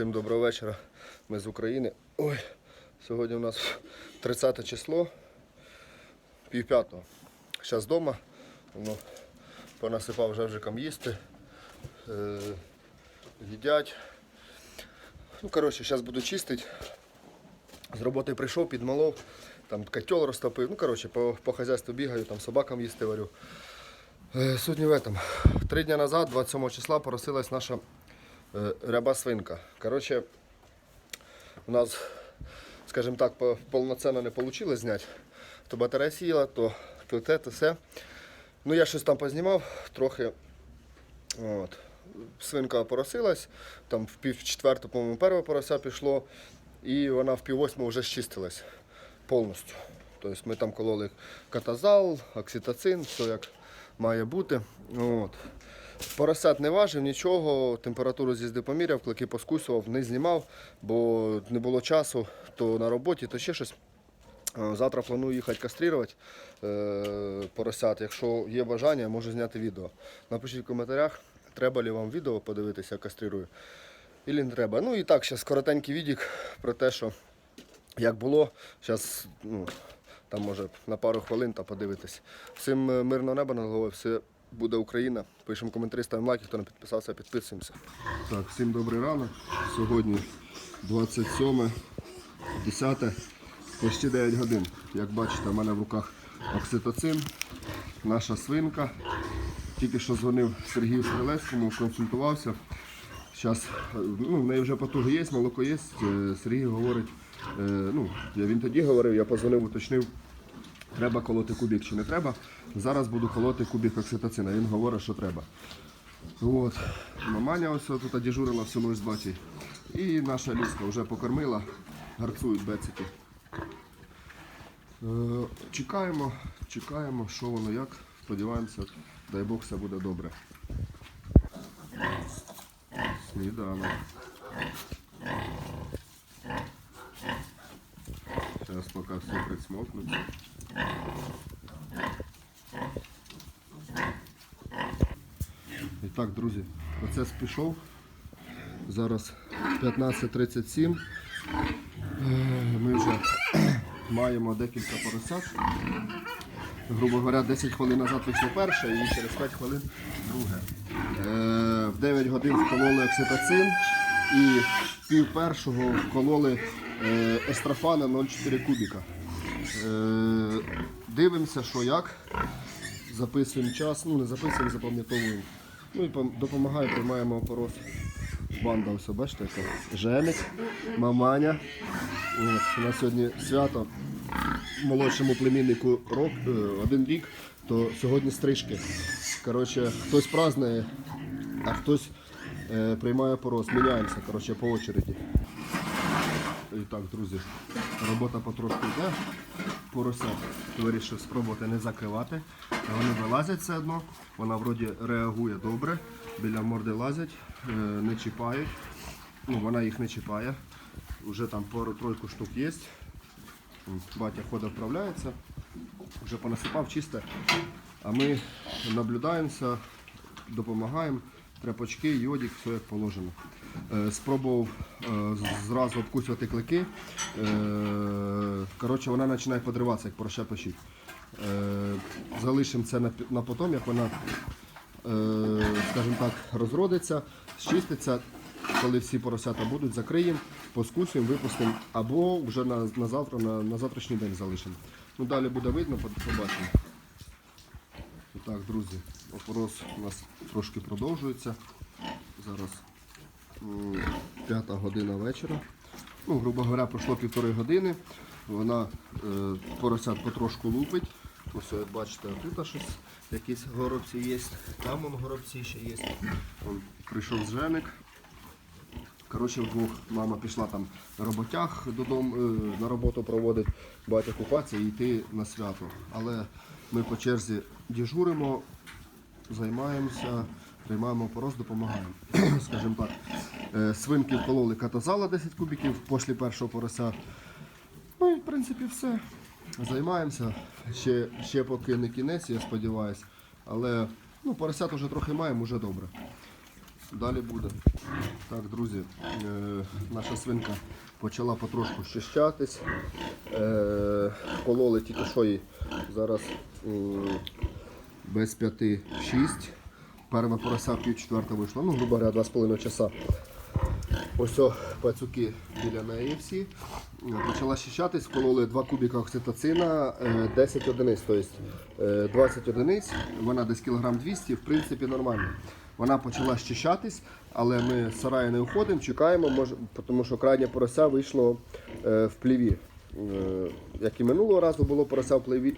Всім доброго вечора. Ми з України. Ой, сьогодні у нас 30 число, пів п'ятого. Зараз вдома. Воно понасипав жевжикам їсти. Е, їдять. Ну, коротше, зараз буду чистити. З роботи прийшов, підмолов, там котел розтопив. Ну, коротше, по, по хазяйству бігаю, там собакам їсти варю. Е, Сьогодні в этом. Три дні назад, 27 числа, поросилась наша ряба свинка. Коротше, у нас, скажімо так, по- повноцінно не вийшло зняти. То батарея сіла, то, то те, то все. Ну, я щось там познімав трохи. От. Свинка поросилась, там в пів четверту, по-моєму, перше порося пішло, і вона в пів восьму вже щистилась повністю. Тобто ми там кололи катазал, окситоцин, все як має бути. От. Поросят не важив, нічого, температуру з'їзди поміряв, клики поскусував, не знімав, бо не було часу, то на роботі, то ще щось. Е, Завтра планую їхати каструвати е, поросят. Якщо є бажання, можу зняти відео. Напишіть в коментарях, треба ли вам відео подивитися, як кастрирую. Ілі не треба. Ну і так, зараз коротенький відік про те, що як було. Зараз ну, там може на пару хвилин та подивитись. Всім е, мирного неба над головою, все буде Україна. Пишемо коментарі, ставимо лайки, хто не підписався, підписуємося. Так, всім добрий ранок. Сьогодні 27 10 почти 9 годин. Як бачите, в мене в руках окситоцин, наша свинка. Тільки що дзвонив Сергію Стрелецькому, консультувався. Зараз ну, в неї вже потуги є, молоко є. Е, Сергій говорить, е, ну, він тоді говорив, я позвонив, уточнив, треба колоти кубік чи не треба. Зараз буду колоти кубік окситоцина. Він говорить, що треба. От. Маманя ось тут дежурила всю ніч з батьком. І наша ліска вже покормила, гарцують бецики. Е, Чекаємо, чекаємо, що воно як. Сподіваємося, дай Бог все буде добре. Сніданок. Зараз поки все присмокнеться. І так, друзі, процес пішов. Зараз 15.37. Е, Ми вже маємо декілька поросят. Грубо говоря, 10 хвилин назад вийшло перше і через 5 хвилин друге. Е, В 9 годин вкололи окситоцин і пів першого вкололи е, естрофана 0,4 кубіка. Е, Дивимося, що як. Записуємо час, ну не записуємо, запам'ятовуємо. Ну і допомагає, приймаємо опорос. Банда, ось, бачите, яка Женик, маманя. От, у нас сьогодні свято молодшому племіннику рок, е, один рік, то сьогодні стрижки. Коротше, хтось празднує, а хтось е, приймає порос. Міняємося коротше, по очереді. І так, друзі, робота потрошку йде. Порося вирішив спробувати не закривати. Вони вилазять все одно. Вона вроді реагує добре, біля морди лазять, е, не чіпають. Ну, вона їх не чіпає. Вже там пару тройку штук є. Батя ходить, вправляється, вже понасипав чисте. А ми наблюдаємося, допомагаємо. Тряпочки, йодик, все як положено. Е, Спробував е, зразу обкусувати клики. Е, Коротше, вона починає подриватися, як порося печить. Залишимо це на, потом, як вона, скажімо так, розродиться, щиститься. Коли всі поросята будуть, закриємо, поскусуємо, випустимо, або вже на, на завтра, на, на завтрашній день залишимо. Ну, далі буде видно, побачимо. Так, друзі, опорос у нас трошки продовжується. Зараз п'ята година вечора. Ну, грубо говоря, пройшло півтори години. Вона е, поросят потрошку лупить. Ось, як бачите, тут щось якісь горобці є. Там вон горобці ще є. Вон прийшов женик. Коротше, вдвох мама пішла там на роботях додому, е, на роботу проводить, батя купатися і йти на свято. Але ми по черзі дежуримо, займаємося, приймаємо порос, допомагаємо. Скажімо так, е, свинки вкололи катазала 10 кубиків після першого порося. Ну і в принципі все. Займаємося. Ще, ще поки не кінець, я сподіваюся. Але ну, поросят вже трохи маємо, вже добре. далі буде. Так, друзі, е, наша свинка почала потрошку щищатись. Е, Кололи тільки що їй зараз м, без 5-6. Перша порося пів четверта вийшла, ну, грубо говоря, 2,5 часа. Ось пацюки біля неї всі. Почала щищатись, вкололи 2 кубіка окситоцина, е, 10 одиниць, тобто е, 20 одиниць, вона десь кілограм 200, в принципі нормально. Вона почала щищатись, але ми з сараю не уходимо, чекаємо, тому що крайнє порося вийшло е, в пліві. Е, Як і минулого разу було порося в пліві,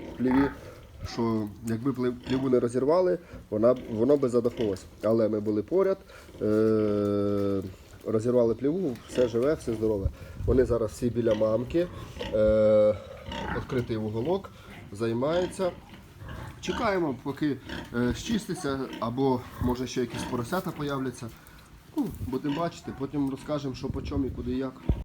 що якби пліву не розірвали, вона, воно би задохнулося. Але ми були поряд, е- розірвали пліву, все живе, все здорове. Вони зараз всі біля мамки, е- відкритий вуголок, займаються. Чекаємо, поки е, щиститься, або може ще якісь поросята появляться. Ну, будемо бачити, потім розкажемо, що по чому і куди і як.